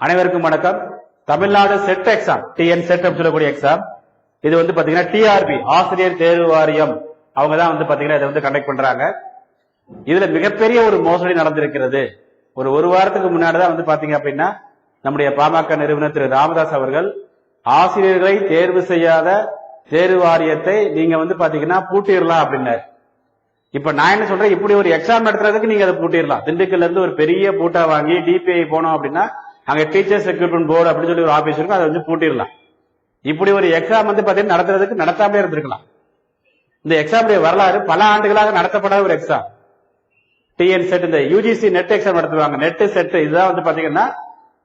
அனைவருக்கும் வணக்கம். Tamil Nadu SET exam TN SET சொல்லக்கூடிய எக்ஸாம் இது வந்து பாத்தீங்கன்னா டிஆர்பி ஆசிரியர் தேர்வு வாரியம். அவங்க தான் வந்து பாத்தீங்கன்னா இதை வந்து கண்டக்ட் பண்றாங்க. இதுல மிகப்பெரிய ஒரு மோசடி நடந்திருக்கிறது. ஒரு ஒரு வாரத்துக்கு முன்னாடி தான் வந்து பாத்தீங்க அப்படின்னா நம்முடைய பாமக நிறுவனர் திரு ராமதாஸ் அவர்கள் ஆசிரியர்களை தேர்வு செய்யாத தேர்வு வாரியத்தை நீங்க வந்து பாத்தீங்கன்னா பூட்டிடலாம் அப்படின்னாரு. இப்ப நான் என்ன சொல்றேன் இப்படி ஒரு எக்ஸாம் நடத்துறதுக்கு நீங்க அதை பூட்டிடலாம். திண்டுக்கல்ல இருந்து ஒரு பெரிய பூட்டா வாங்கி டிபிஐ போனோம் அப்படின்னா அங்க டீச்சர்ஸ் ரெக்ரூட்மெண்ட் போர்டு அப்படின்னு சொல்லி ஒரு ஆபீஸ் இருக்கும் அதை வந்து பூட்டிடலாம். இப்படி ஒரு எக்ஸாம் வந்து பாத்தீங்கன்னா நடத்துறதுக்கு நடத்தாமலே இருந்திருக்கலாம். இந்த எக்ஸாமுடைய வரலாறு பல ஆண்டுகளாக நடத்தப்படாத ஒரு எக்ஸாம் டிஎன் செட் இந்த யூஜிசி நெட் எக்ஸாம் நடத்துவாங்க. நெட் செட் இதுதான் வந்து பாத்தீங்கன்னா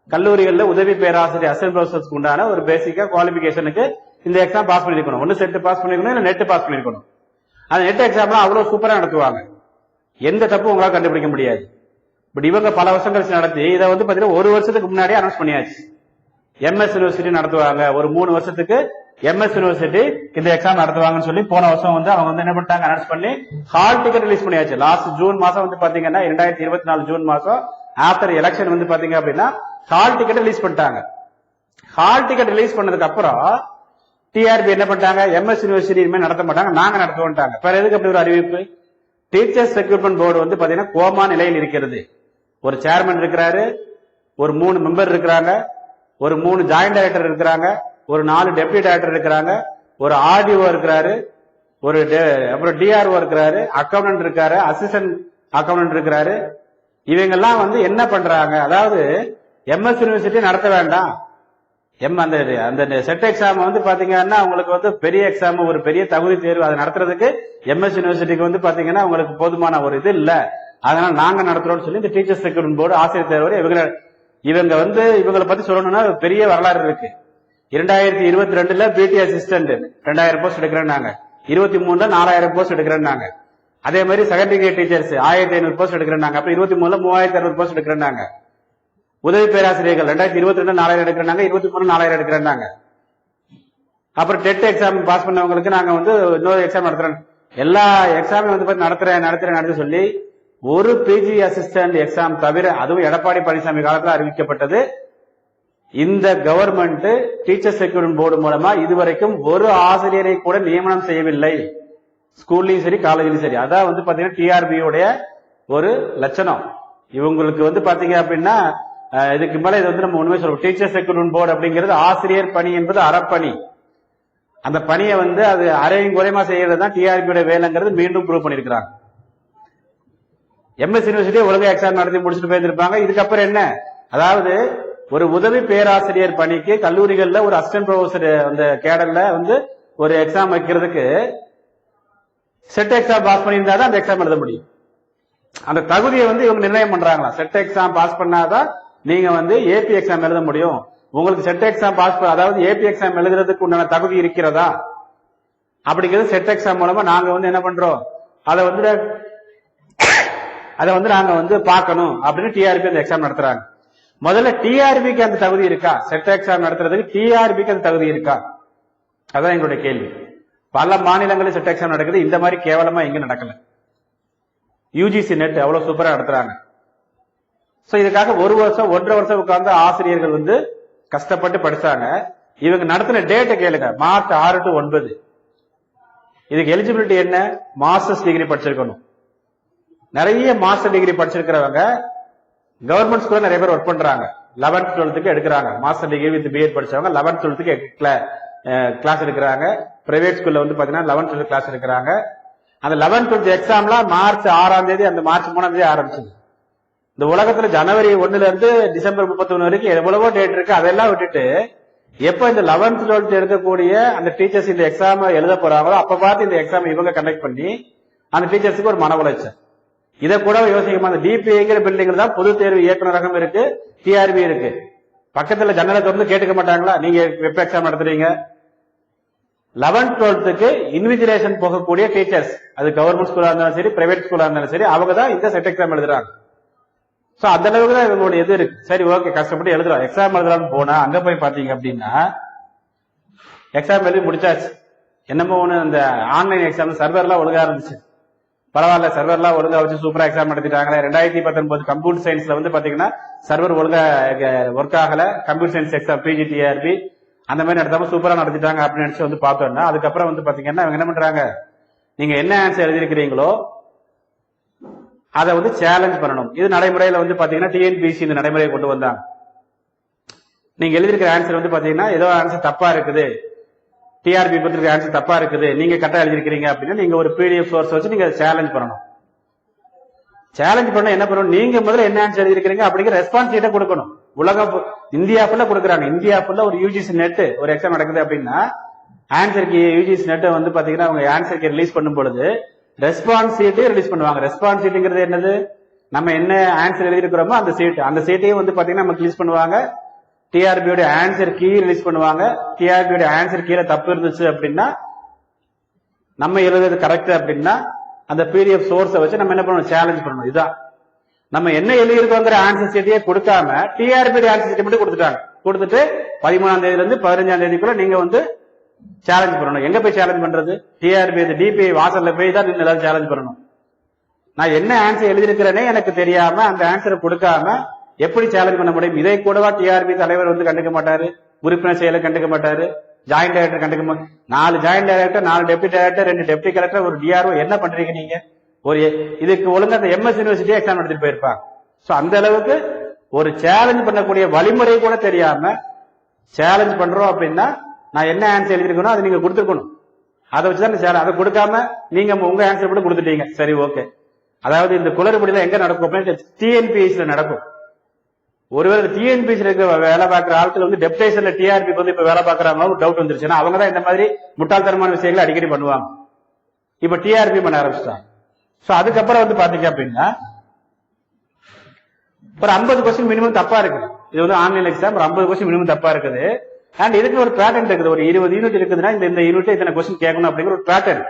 கல்லூரிகளில் உதவி பேராசிரியர் அசன் ப்ரொஃபஸர்ஸ்க்கு உண்டான ஒரு பேசிக்கா குவாலிபிகேஷனுக்கு இந்த எக்ஸாம் பாஸ் பண்ணிருக்கணும் ஒன்னு செட் பாஸ் பண்ணிருக்கணும் இல்ல நெட் பாஸ் பண்ணிருக்கணும் அந்த நெட் எக்ஸாம்லாம் அவ்வளவு சூப்பரா நடத்துவாங்க. எந்த தப்பும் உங்களால் கண்டுபிடிக்க முடியாது. பட் இவங்க பல வருஷம் கழிச்சு நடத்தி இதை வந்து பாத்தீங்கன்னா ஒரு வருஷத்துக்கு முன்னாடியே அனௌன்ஸ் பண்ணியாச்சு. எம்எஸ் யூனிவர்சிட்டி நடத்துவாங்க. ஒரு மூணு வருஷத்துக்கு எம்எஸ் யூனிவர்சிட்டி இந்த எக்ஸாம் நடத்துவாங்கன்னு சொல்லி போன வருஷம் வந்து அவங்க வந்து என்ன பண்ணிட்டாங்க? அனௌன்ஸ் பண்ணி ஹால் டிக்கெட் ரிலீஸ் பண்ணியாச்சு. லாஸ்ட் ஜூன் மாசம் வந்து பாத்தீங்கன்னா இரண்டாயிரத்தி இருபத்தி நாலு ஜூன் மாசம் ஆஃப்டர் எலெக்ஷன் வந்து பாத்தீங்க அப்படின்னா ஹால் டிக்கெட் ரிலீஸ் பண்ணிட்டாங்க. ஹால் டிக்கெட் ரிலீஸ் பண்ணதுக்கு அப்புறம் டிஆர்பி என்ன பண்ணிட்டாங்க? எம்எஸ் யூனிவர்சிட்டி இனிமேல் நடத்த மாட்டாங்க. நாங்க நடத்துவோம்ட்டாங்க. வேற எதுக்கு அப்படி ஒரு அறிவிப்பு? டீச்சர்ஸ் ரெக்ரூட்மெண்ட் போர்டு வந்து பாத்தீங்கன்னா கோமா நிலையில் இருக்கிறது. ஒரு சேர்மன் இருக்கிறாரு ஒரு மூணு மெம்பர் இருக்கிறாங்க ஒரு மூணு ஜாயிண்ட் டைரக்டர் இருக்கிறாங்க ஒரு நாலு டெப்டி டைரக்டர் இருக்கிறாங்க ஒரு ஆர்டிஓ இருக்கிறாரு ஒரு அப்புறம் டிஆர்ஓ இருக்கிறாரு அக்கௌண்டன்ட் இருக்காரு அசிஸ்டன்ட் அக்கௌண்டன்ட் இருக்கிறாரு. இவங்கெல்லாம் வந்து என்ன பண்றாங்க? அதாவது எம்எஸ் யூனிவர்சிட்டி நடத்த வேண்டாம். எம் அந்த அந்த செட் எக்ஸாம் வந்து பாத்தீங்கன்னா உங்களுக்கு வந்து பெரிய எக்ஸாம் ஒரு பெரிய தகுதி தேர்வு அதை நடத்துறதுக்கு எம்எஸ் யூனிவர்சிட்டிக்கு வந்து பாத்தீங்கன்னா உங்களுக்கு போதுமான ஒரு இது இல்லை. அதனால நாங்க நடத்துறோம்னு சொல்லி இந்த டீச்சர்ஸ் ரெக்ரூட்மெண்ட் போர்டு ஆசிரியர் தேர்வு இவங்க இவங்க வந்து இவங்களை பத்தி சொல்லணும்னா பெரிய வரலாறு இருக்கு. இரண்டாயிரத்தி இருபத்தி ரெண்டுல பிடி அசிஸ்டன்ட் ரெண்டாயிரம் போஸ்ட் எடுக்கிறேன்னாங்க இருபத்தி மூணுல நாலாயிரம் போஸ்ட் எடுக்கிறேன்னாங்க அதே மாதிரி செகண்டரி டீச்சர்ஸ் ஆயிரத்தி ஐநூறு போஸ்ட் எடுக்கிறேன்னாங்க அப்புறம் இருபத்தி மூணுல மூவாயிரத்தி அறுநூறு போஸ்ட் எடுக்கிறேன்னாங்க உதவி பேராசிரியர்கள் ரெண்டாயிரத்தி இருபத்தி ரெண்டு நாலாயிரம் எடுக்கிறாங்க இருபத்தி மூணு நாலாயிரம் எடுக்கிறாங்க அப்புறம் டெட் எக்ஸாம் பாஸ் பண்ணவங்களுக்கு நாங்க வந்து இன்னொரு எக்ஸாம் நடத்துறோம். எல்லா எக்ஸாமும் வந்து பார்த்து நடத்துறேன் நடத்துறேன் நடத்த சொல்லி ஒரு பிஜி அசிஸ்டன்ட் எக்ஸாம் தவிர அதுவும் எடப்பாடி பழனிசாமி காலத்தில் அறிவிக்கப்பட்டது. இந்த கவர்மெண்ட் டீச்சர்ஸ் செக்யூரிட்டி போர்டு மூலமா இதுவரைக்கும் ஒரு ஆசிரியரை கூட நியமனம் செய்யவில்லை. ஸ்கூல்லையும் சரி காலேஜ்லயும் சரி. அதான் வந்து பாத்தீங்கன்னா டிஆர்பியுடைய ஒரு லட்சணம். இவங்களுக்கு வந்து பாத்தீங்க அப்படின்னா இதுக்கு மேல இது வந்து நம்ம உண்மை சொல்லுவோம் டீச்சர் செக்யூரிட்டி போர்டு அப்படிங்கிறது ஆசிரியர் பணி என்பது அறப்பணி. அந்த பணியை வந்து அது அரையும் குறைமா செய்யறது தான் டிஆர்பியோட வேலைங்கிறது மீண்டும் ப்ரூவ் பண்ணிருக்கிறாங்க எம்எஸ் யூனிவர்சிட்டி ஒழுங்கா எக்ஸாம் நடத்தி முடிச்சுட்டு போயிருந்திருப்பாங்க. இதுக்கப்புறம் என்ன? அதாவது ஒரு உதவி பேராசிரியர் பணிக்கு கல்லூரிகள்ல ஒரு அசிஸ்டன்ட் ப்ரொஃபசர் அந்த கேடல்ல வந்து ஒரு எக்ஸாம் வைக்கிறதுக்கு செட் எக்ஸாம் பாஸ் பண்ணியிருந்தா தான் அந்த எக்ஸாம் எழுத முடியும். அந்த தகுதியை வந்து இவங்க நிர்ணயம் பண்றாங்களா? செட் எக்ஸாம் பாஸ் பண்ணாதான் நீங்க வந்து ஏபி எக்ஸாம் எழுத முடியும். உங்களுக்கு செட் எக்ஸாம் பாஸ் அதாவது ஏபி எக்ஸாம் எழுதுறதுக்கு உண்டான தகுதி இருக்கிறதா? அப்படிங்கிறது செட் எக்ஸாம் மூலமா நாங்க வந்து என்ன பண்றோம்? அதை வந்து அதை வந்து நாங்க வந்து பார்க்கணும் அப்படின்னு டிஆர்பி அந்த எக்ஸாம் நடத்துறாங்க. முதல்ல டிஆர்பிக்கு அந்த தகுதி இருக்கா? செட் எக்ஸாம் நடத்துறதுக்கு டிஆர்பிக்கு அந்த தகுதி இருக்கா? அதான் எங்களுடைய கேள்வி. பல மாநிலங்களில் செட் எக்ஸாம் நடக்குது. இந்த மாதிரி கேவலமா எங்க நடக்கல? யூஜிசி நெட் அவ்வளவு சூப்பரா நடத்துறாங்க. சோ இதுக்காக ஒரு வருஷம் ஒன்றரை வருஷம் உட்கார்ந்து ஆசிரியர்கள் வந்து கஷ்டப்பட்டு படிச்சாங்க. இவங்க நடத்தின டேட்டை கேளுங்க. மார்ச் ஆறு டு ஒன்பது. இதுக்கு எலிஜிபிலிட்டி என்ன? மாஸ்டர்ஸ் டிகிரி படிச்சிருக்கணும். நிறைய மாஸ்டர் டிகிரி படிச்சிருக்கிறவங்க கவர்மெண்ட் ஸ்கூல்ல நிறைய பேர் ஒர்க் பண்றாங்க. லெவன்த் டுவெல்த்துக்கு எடுக்கிறாங்க. மாஸ்டர் டிகிரி வித் பிஎட் படிச்சவங்க லெவன்த் டுவெல்த்துக்கு கிளாஸ் எடுக்கிறாங்க. பிரைவேட் ஸ்கூல்ல வந்து பாத்தீங்கன்னா லெவன்த் டுவெல்த் கிளாஸ் எடுக்கிறாங்க. அந்த லெவன்த் டுவெல்த் எக்ஸாம்லாம் மார்ச் ஆறாம் தேதி அந்த மார்ச் மூணாம் தேதி ஆரம்பிச்சது. இந்த உலகத்துல ஜனவரி ஒன்னுல இருந்து டிசம்பர் முப்பத்தி வரைக்கும் எவ்வளவோ டேட் இருக்கு. அதெல்லாம் விட்டுட்டு எப்ப இந்த லெவன்த் டுவெல்த் எடுக்கக்கூடிய அந்த டீச்சர்ஸ் இந்த எக்ஸாம் எழுத போறாங்களோ அப்ப பார்த்து இந்த எக்ஸாம் இவங்க கண்டக்ட் பண்ணி அந்த டீச்சர்ஸுக்கு ஒரு மன உளைச்சல். இதை கூட யோசிக்கமா அந்த டிபிஐங்கிற பில்டிங்ல தான் பொது தேர்வு இயக்குநரகம் இருக்கு டிஆர்பி இருக்கு. பக்கத்துல ஜன்னலை திறந்து கேட்டுக்க மாட்டாங்களா? நீங்க வெப் எக்ஸாம் நடத்துறீங்க. லெவன்த் டுவெல்த்துக்கு இன்விஜிலேஷன் போகக்கூடிய டீச்சர்ஸ் அது கவர்மெண்ட் ஸ்கூலா இருந்தாலும் சரி பிரைவேட் ஸ்கூலா இருந்தாலும் சரி அவங்க தான் இந்த செட் எக்ஸாம் எழுதுறாங்க. சோ அந்த அளவுக்கு தான் இவங்களோட இது இருக்கு. சரி ஓகே கஷ்டப்பட்டு எழுதுறோம். எக்ஸாம் எழுதுறான்னு போனா அங்க போய் பாத்தீங்க அப்படின்னா எக்ஸாம் எழுதி முடிச்சாச்சு. என்னமோ ஒண்ணு அந்த ஆன்லைன் எக்ஸாம் சர்வர்லாம் ஒழுங்கா இருந்துச்சு பரவாயில்ல சர்வர்லாம் ஒழுங்கா வச்சு சூப்பரா எக்ஸாம் நடத்திட்டாங்களே. ரெண்டாயிரத்தி பத்தொன்பது கம்ப்யூட்டர் சயின்ஸ்ல வந்து பாத்தீங்கன்னா சர்வர் ஒழுங்கா ஒர்க் ஆகல. கம்ப்யூட்டர் சயின்ஸ் எக்ஸாம் பிஜிடிஆர்பி அந்த மாதிரி நடத்தாம சூப்பரா நடத்திட்டாங்க அப்படின்னு நினைச்சு வந்து பார்த்தோம்னா அதுக்கப்புறம் வந்து பாத்தீங்கன்னா அவங்க என்ன பண்றாங்க? நீங்க என்ன ஆன்சர் எழுதியிருக்கிறீங்களோ அதை வந்து சேலஞ்ச் பண்ணணும். இது நடைமுறையில வந்து பாத்தீங்கன்னா டிஎன்பிசி இந்த நடைமுறையை கொண்டு வந்தாங்க நீங்க எழுதியிருக்கிற ஆன்சர் வந்து பாத்தீங்கன்னா ஏதோ ஆன்சர் தப்பா இருக்குது. டிஆர்பி கொடுத்துருக்க ஆன்சர் தப்பா இருக்குது. நீங்க கரெக்டா எழுதிருக்கிறீங்க அப்படின்னா நீங்க ஒரு பிடிஎஃப் சோர்ஸ் வச்சு நீங்க சேலஞ்ச் பண்ணணும். சேலஞ்ச் பண்ண என்ன பண்ணணும்? நீங்க முதல்ல என்ன ஆன்சர் எழுதிருக்கிறீங்க அப்படிங்கிற ரெஸ்பான்ஸ் கிட்ட கொடுக்கணும். உலகம் இந்தியா ஃபுல்லா கொடுக்குறாங்க. இந்தியா ஃபுல்லா ஒரு யூஜிசி நெட் ஒரு எக்ஸாம் நடக்குது அப்படின்னா ஆன்சருக்கு யூஜிசி நெட் வந்து பாத்தீங்கன்னா அவங்க ஆன்சருக்கு ரிலீஸ் பண்ணும் பொழுது ரெஸ்பான்ஸ் சீட்டே ரிலீஸ் பண்ணுவாங்க. ரெஸ்பான்ஸ் சீட்டுங்கிறது என்னது? நம்ம என்ன ஆன்சர் எழுதிருக்கிறோமோ அந்த சீட் அந்த சீட்டையும் வந்து பாத்தீங்கன்னா நமக்கு ரிலீஸ் பண்ணுவாங்க. டிஆர்பியோட ஆன்சர் கீ ரிலீஸ் பண்ணுவாங்க. டிஆர்பியோட ஆன்சர் கீழே தப்பு இருந்துச்சு அப்படின்னா நம்ம எழுதுறது கரெக்ட் அப்படின்னா அந்த பிடிஎஃப் சோர்ஸை வச்சு நம்ம என்ன பண்ணணும்? சேலஞ்ச் பண்ணணும். இதுதான். நம்ம என்ன எழுதியிருக்கோங்கிற ஆன்சர் சீட்டையே கொடுக்காம டிஆர்பி ஆன்சர் சீட்டை மட்டும் கொடுத்துட்டாங்க. கொடுத்துட்டு பதிமூணாம் தேதியில இருந்து பதினஞ்சாம் தேதிக்குள்ள நீங்க வந்து சேலஞ்ச் பண்ணணும். எங்க போய் சேலஞ்ச் பண்றது? டிஆர்பி டிபிஐ வாசல்ல போய் தான் நீங்க எல்லாரும் சேலஞ்ச் பண்ணணும். நான் என்ன ஆன்சர் எழுதியிருக்கிறேனே எனக்கு தெரியாம அந்த ஆன்சரை கொடுக்காம எப்படி சேலஞ்ச் பண்ண முடியும்? இதை கூடவா டிஆர்பி தலைவர் வந்து கண்டுக்க மாட்டாரு? உறுப்பினர் செயலை கண்டுக்க மாட்டாரு? ஜாயிண்ட் டைரக்டர் கண்டுக்க மாட்டாரு நாலு ஜாயிண்ட் டைரக்டர் நாலு டெப்டி டைரக்டர் ரெண்டு டெப்டி கலெக்டர் ஒரு டிஆர்ஓ என்ன பண்றீங்க நீங்க? ஒரு இதுக்கு ஒழுங்கா அந்த எம்எஸ் யூனிவர்சிட்டி எக்ஸாம் எடுத்துட்டு போயிருப்பாங்க. ஸோ அந்த அளவுக்கு ஒரு சேலஞ்ச் பண்ணக்கூடிய வழிமுறை கூட தெரியாம சேலஞ்ச் பண்றோம் அப்படின்னா நான் என்ன ஆன்சர் எழுதிருக்கணும் அதை நீங்க கொடுத்துருக்கணும். அதை வச்சுதான் சேலம் அதை கொடுக்காம நீங்க உங்க ஆன்சர் மட்டும் கொடுத்துட்டீங்க. சரி ஓகே அதாவது இந்த குளறுபடியில எங்க நடக்கும் அப்படின்னா டிஎன்பிஎஸ்ல நடக்கும். ஒருவேளை டிஎன்பிசி இருக்க வேலை பார்க்குற ஆட்கள் வந்து டெப்டேஷன்ல டிஆர்பிக்கு வந்து இப்ப வேலை பார்க்கறாங்களோ டவுட் வந்துருச்சுன்னா அவங்க தான் இந்த மாதிரி முட்டாள்தனமான விஷயங்களை அடிக்கடி பண்ணுவாங்க. இப்ப டிஆர்பி பண்ண ஆரம்பிச்சிட்டாங்க. ஸோ அதுக்கப்புறம் வந்து பாத்தீங்க அப்படின்னா ஒரு ஐம்பது கொஸ்டின் மினிமம் தப்பா இருக்குது. இது வந்து ஆன்லைன் எக்ஸாம் ஒரு ஐம்பது கொஸ்டின் மினிமம் தப்பா இருக்குது. அண்ட் இதுக்கு ஒரு பேட்டர்ன் இருக்குது. ஒரு இருபது யூனிட் இருக்குதுன்னா இந்த இந்த யூனிட் இத்தனை கொஸ்டின் கேட்கணும் அப்படிங்கிற ஒரு பேட்டர்ன்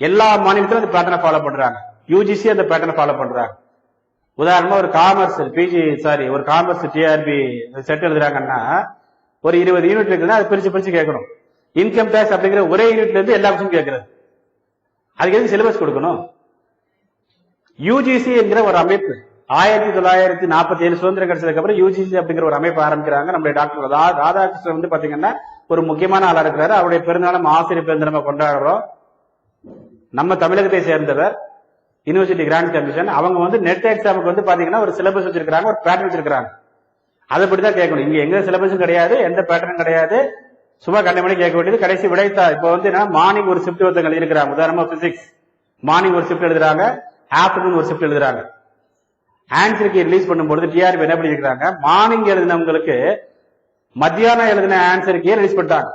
எல்லா மாநிலத்திலும் அந்த பேட்டர்னை ஃபாலோ பண்றாங்க. யூஜிசி அந்த பேட்டர்னை ஃபாலோ பண்றாங்க. உதாரணமா ஒரு காமர்ஸ் பிஜி சாரி ஒரு காமர்ஸ் டிஆர்பி செட் எழுதுறாங்கன்னா ஒரு இருபது யூனிட் இருக்குதுன்னா அது பிரிச்சு பிரிச்சு கேட்கணும். இன்கம் டேக்ஸ் அப்படிங்கிற ஒரே யூனிட்ல இருந்து எல்லா விஷயம் கேட்கறது. அதுக்கு எதுக்கு சிலபஸ் கொடுக்கணும்? யூஜிசி என்கிற ஒரு அமைப்பு. ஆயிரத்தி தொள்ளாயிரத்தி நாற்பத்தி ஏழு சுதந்திரம் கிடைச்சதுக்கு அப்புறம் யூஜிசி அப்படிங்கிற ஒரு அமைப்பு ஆரம்பிக்கிறாங்க. நம்முடைய டாக்டர் ரா- ராதாகிருஷ்ணன் வந்து பாத்தீங்கன்னா ஒரு முக்கியமான ஆளா இருக்கிறாரு. அவருடைய பிறந்தநாளும் ஆசிரியர் பிறந்த நம்ம கொண்டாடுறோம். நம்ம தமிழகத்தை சேர்ந்தவர். யூனிவர்சிட்டி கிராண்ட் கமிஷன் அவங்க வந்து நெட் எக்ஸாமுக்கு வந்து பாத்தீங்கன்னா ஒரு சிலபஸ் வச்சிருக்காங்க ஒரு பேட்டர்ன் வச்சிருக்காங்க தான் கேட்கணும். இங்க எங்க சிலபஸும் கிடையாது எந்த பேட்டர்னும் கிடையாது. சும்மா கண்ட மணி கேட்க வேண்டியது கடைசி விடைத்தா. இப்போ வந்து என்ன மார்னிங் ஒரு ஷிஃப்ட் ஒருத்தங்க எழுதிருக்கிறாங்க உதாரணமா பிசிக்ஸ் மார்னிங் ஒரு ஷிஃப்ட் எழுதுறாங்க ஆஃப்டர்நூன் ஒரு ஷிஃப்ட் எழுதுறாங்க. ஆன்சருக்கு ரிலீஸ் பண்ணும்போது டிஆர்பி என்ன பண்ணிருக்காங்க மார்னிங் எழுதினவங்களுக்கு மத்தியானம் எழுதின ஆன்சருக்கே ரிலீஸ் பண்ணிட்டாங்க.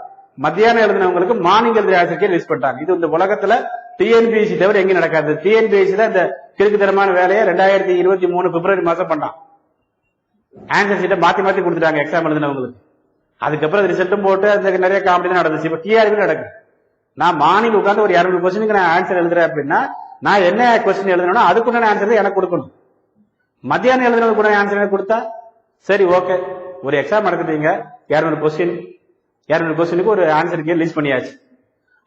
மத்தியானம் எழுதினவங்களுக்கு மார்னிங் எழுதின ஆன்சருக்கே ரிலீஸ் பண்ணிட்டாங்க. இது இந்த உலகத்துல டிஎன்பிஎஸ்சி தவிர எங்கேயும் நடக்காது. டிஎன்பிஎஸ்சி தான் இந்த கிறுக்குத்தனமான வேலையை ரெண்டாயிரத்தி இருபத்தி மூணு பிப்ரவரி மாசம் பண்ணான். ஆன்சர் சீட்டை மாத்தி மாத்தி கொடுத்துட்டாங்க எக்ஸாம் எழுதினவங்களுக்கு. அதுக்கப்புறம் ரிசல்ட்டும் போட்டு அதுக்கு நிறைய காமெடி நடந்துச்சு. இப்ப டிஆர்பி நடக்குது நான் மார்னிங் உட்காந்து ஒரு இரநூறு கொஸ்டினுக்கு நான் ஆன்சர் எழுதுறேன் அப்படின்னா நான் என்ன கொஸ்டின் எழுதணும்னா அதுக்குண்டான ஆன்சர் எனக்கு கொடுக்கணும். மத்தியானம் எழுதுனது கூட ஆன்சர் எனக்கு கொடுத்தா சரி ஓகே ஒரு எக்ஸாம் நடக்குதுங்க. இரநூறு கொஸ்டின் இரநூறு கொஸ்டினுக்கு ஒரு ஆன்சருக்கு ரிலீஸ் பண்ணியாச்சு.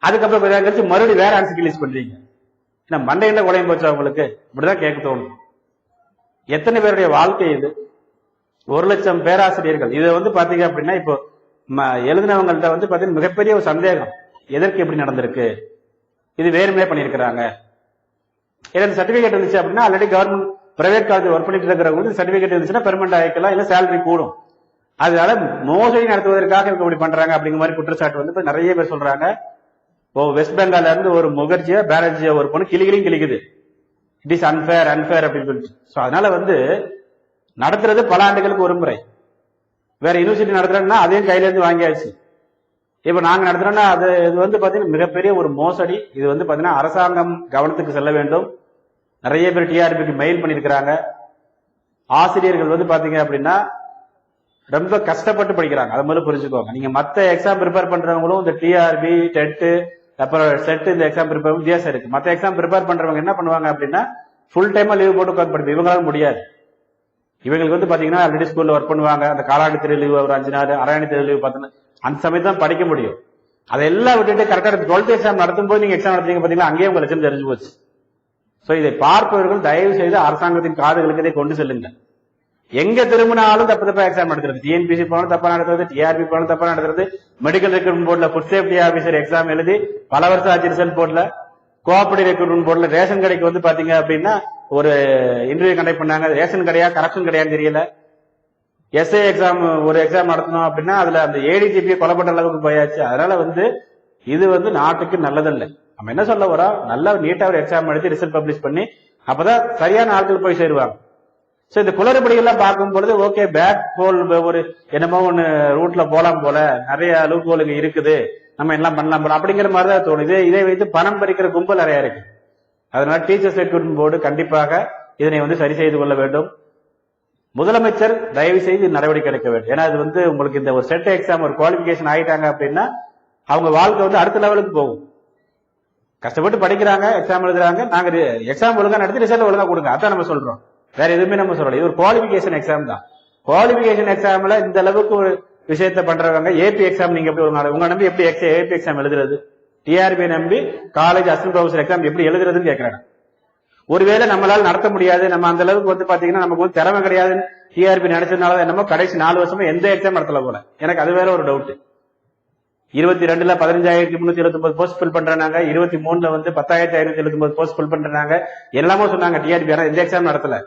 அதுக்கப்புறம் கொஞ்ச நேரம் கழிச்சு மறுபடியும் வேற ஆன்சர் ரிலீஸ் பண்றீங்க. என்ன மண்டையில குழையும் போச்சு அவங்களுக்கு. இப்படிதான் கேட்க தோணும். எத்தனை பேருடைய வாழ்க்கை இது? ஒரு லட்சம் பேராசிரியர்கள். இதை வந்து பாத்தீங்க அப்படின்னா இப்போ ம- எழுதினவங்கள்ட்ட வந்து பாத்தீங்கன்னா மிகப்பெரிய ஒரு சந்தேகம். எதற்கு எப்படி நடந்திருக்கு? இது வேறுமே பண்ணியிருக்கிறாங்க. எனக்கு சர்டிபிகேட் இருந்துச்சு அப்படின்னா already government private college work பண்ணிட்டு இருக்கிறவங்களுக்கு சர்டிபிகேட் இருந்துச்சுன்னா பெர்மனண்ட் ஆகிக்கலாம் இல்ல சேலரி கூடும். அதனால மோசடி நடத்துவதற்காக இவங்க இப்படி பண்றாங்க அப்படிங்கிற மாதிரி குற்றச்சாட்டு வந்து நிறைய பேர் சொல்றாங்க. ஓ வெஸ்ட் பெங்கால்ல இருந்து ஒரு முகர்ஜியா பேனர்ஜியா ஒரு பொண்ணு கிளிகிளியும் கிளிக்குது. இட் இஸ் அன்பேர் அன்பேர் அப்படின்னு சொல்லிட்டு. ஸோ அதனால வந்து நடத்துறது பல ஆண்டுகளுக்கு ஒரு முறை. வேற யூனிவர்சிட்டி நடத்துறோம்னா அதையும் கையில இருந்து வாங்கியாச்சு. இப்ப நாங்க நடத்துறோம்னா அது இது வந்து பாத்தீங்கன்னா மிகப்பெரிய ஒரு மோசடி. இது வந்து பாத்தீங்கன்னா அரசாங்கம் கவனத்துக்கு செல்ல வேண்டும். நிறைய பேர் டிஆர்பிக்கு மெயில் பண்ணியிருக்கிறாங்க. ஆசிரியர்கள் வந்து பாத்தீங்க அப்படின்னா ரொம்ப கஷ்டப்பட்டு படிக்கிறாங்க. அதை மாதிரி புரிஞ்சுக்கோங்க. நீங்க மத்த எக்ஸாம் ப்ரிப்பேர் பண்றவங்களும் இந்த டிஆர்பி டெட்டு அப்புறம் செட் இந்த எக்ஸாம் ப்ரிப்பேர் வித்தியாசம் இருக்கு. மற்ற எக்ஸாம் ப்ரிப்பேர் பண்றவங்க என்ன பண்ணுவாங்க அப்படின்னா ஃபுல் டைமா லீவ் போட்டு உட்காந்து படிப்பு. இவங்களால முடியாது. இவங்களுக்கு வந்து பாத்தீங்கன்னா ஆல்ரெடி ஸ்கூல்ல ஒர்க் பண்ணுவாங்க. அந்த காலாண்டு திரு லீவ் ஒரு அஞ்சு நாள் அரையாண்டு திரு லீவ் பார்த்தோன்னா அந்த சமயத்து தான் படிக்க முடியும். அதெல்லாம் விட்டுட்டு கரெக்டா டுவெல்த் எக்ஸாம் நடத்தும் போது நீங்க எக்ஸாம் நடத்துறீங்க பாத்தீங்கன்னா அங்கேயே உங்க லட்சம் தெரிஞ்சு போச்சு. ஸோ இதை பார்ப்பவர்கள் தயவு செய்து அரசாங்கத்தின் காதுகளுக்கு இதை கொண்டு செல்லுங்கள். எங்க திரும்பினாலும் தப்பு தப்பா எக்ஸாம் நடத்துறது டிஎன்பிசி போனாலும் தப்பா நடத்துறது டிஆர்பி போனாலும் தப்பா நடத்துறது மெடிக்கல் ரெக்ரூட்மெண்ட் போர்டுல ஃபுட் சேஃப்டி ஆபீசர் எக்ஸாம் எழுதி பல வருஷம் ஆச்சு ரிசல்ட் போர்டுல கோஆபரேட்டிவ் ரெக்ரூட்மெண்ட் போர்டுல ரேஷன் கடைக்கு வந்து பாத்தீங்க அப்படின்னா ஒரு இன்டர்வியூ கண்டக்ட் பண்ணாங்க. ரேஷன் கடையா கரப்ஷன் கடையான்னு தெரியல. எஸ்ஏ எக்ஸாம் ஒரு எக்ஸாம் நடத்தணும் அப்படின்னா அதுல அந்த ஏடிஜிபி கொலைப்பட்ட அளவுக்கு போயாச்சு. அதனால வந்து இது வந்து நாட்டுக்கு நல்லதில்லை. நம்ம என்ன சொல்ல வரோம்? நல்லா நீட்டா ஒரு எக்ஸாம் எழுதி ரிசல்ட் பப்ளிஷ் பண்ணி அப்பதான் சரியான ஆட்கள் போய் சேருவாங்க. சோ இந்த குளறுபடி எல்லாம் பார்க்கும் பொழுது ஓகே பேக் ஹோல் ஒரு என்னமோ ஒண்ணு ரூட்ல போலாம் போல நிறைய லூப் ஹோலுங்க இருக்குது. நம்ம எல்லாம் பண்ணலாம் போல. அப்படிங்கிற மாதிரி தான் தோணுது. இதே இதை வைத்து பணம் பறிக்கிற கும்பல் நிறைய இருக்கு. அதனால டீச்சர்ஸ் ரெக்ரூட்மெண்ட் போர்டு கண்டிப்பாக இதனை வந்து சரி செய்து கொள்ள வேண்டும். முதலமைச்சர் தயவு செய்து நடவடிக்கை எடுக்க வேண்டும். ஏன்னா இது வந்து உங்களுக்கு இந்த ஒரு செட் எக்ஸாம் ஒரு குவாலிபிகேஷன் ஆயிட்டாங்க அப்படின்னா அவங்க வாழ்க்கை வந்து அடுத்த லெவலுக்கு போகும். கஷ்டப்பட்டு படிக்கிறாங்க எக்ஸாம் எழுதுறாங்க. நாங்க எக்ஸாம் ஒழுங்கா நடத்தி ரிசல்ட் ஒழுங்கா கொடுங்க. அதான் நம்ம சொல்றோம். வேற எதுவுமே நம்ம சொல்லல. இது ஒரு குவாலிபிகேஷன் எக்ஸாம் தான். குவாலிபிகேஷன் எக்ஸாம்ல இந்த அளவுக்கு ஒரு விஷயத்த பண்றவங்க ஏபி எக்ஸாம் நீங்க எப்படி ஒரு உங்க நம்பி எப்படி ஏபி எக்ஸாம் எழுதுறது? டிஆர்பி நம்பி காலேஜ் அசிஸ்டன்ட் ப்ரொஃபசர் எக்ஸாம் எப்படி எழுதுறதுன்னு கேட்கறாங்க ஒருவேளை நம்மளால நடத்த முடியாது நம்ம அந்த அளவுக்கு வந்து பாத்தீங்கன்னா நமக்கு வந்து திறமை கிடையாதுன்னு டிஆர்பி நினைச்சதுனால என்னமோ கடைசி நாலு வருஷமா எந்த எக்ஸாம் நடத்தல போல. எனக்கு அது வேற ஒரு டவுட் இருபத்தி ரெண்டுல பதினஞ்சாயிரத்தி முன்னூத்தி எழுபத்தி ஒன்பது போஸ்ட் ஃபில் பண்றாங்க இருபத்தி மூணுல வந்து பத்தாயிரத்தி ஐநூத்தி எழுபத்தி ஒன்பது போஸ்ட் ஃபில் பண்றாங்க எல்லாமே சொன்னாங்க டிஆர்பி ஆனா எந்த எக்ஸாம் நடத்தல.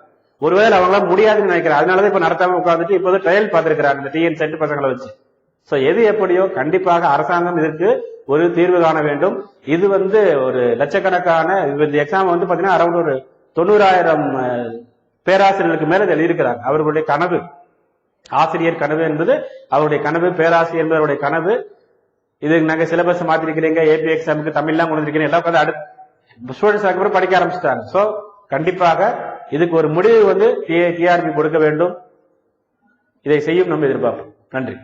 ஒருவேளை அவங்களால முடியாதுன்னு நினைக்கிறேன். அதனாலதான் இப்ப நடத்தாம உட்காந்துட்டு இப்போ ட்ரையல் பார்த்திருக்கிறாங்க இந்த டிஎன் சென்ட் பசங்களை வச்சு. சோ எது எப்படியோ கண்டிப்பாக அரசாங்கம் இதற்கு ஒரு தீர்வு காண வேண்டும். இது வந்து ஒரு லட்சக்கணக்கான இந்த எக்ஸாம் வந்து பாத்தீங்கன்னா அரௌண்ட் ஒரு தொண்ணூறாயிரம் பேராசிரியர்களுக்கு மேல இதில் இருக்கிறாங்க அவர்களுடைய கனவு ஆசிரியர் கனவு என்பது அவருடைய கனவு பேராசிரியர் என்பவருடைய கனவு. இது நாங்க சிலபஸ் மாத்திருக்கிறீங்க ஏபி எக்ஸாமுக்கு தமிழ்லாம் கொண்டு எல்லாம் அடுத்து ஸ்டூடெண்ட்ஸ் அதுக்கப்புறம் படிக்க ஆரம்பிச்சிட்டாங்க. சோ கண்டிப்பாக இதுக்கு ஒரு முடிவு வந்து டிஆர்பி கொடுக்க வேண்டும். இதை செய்யும் நம்ம எதிர்பார்ப்போம். நன்றி.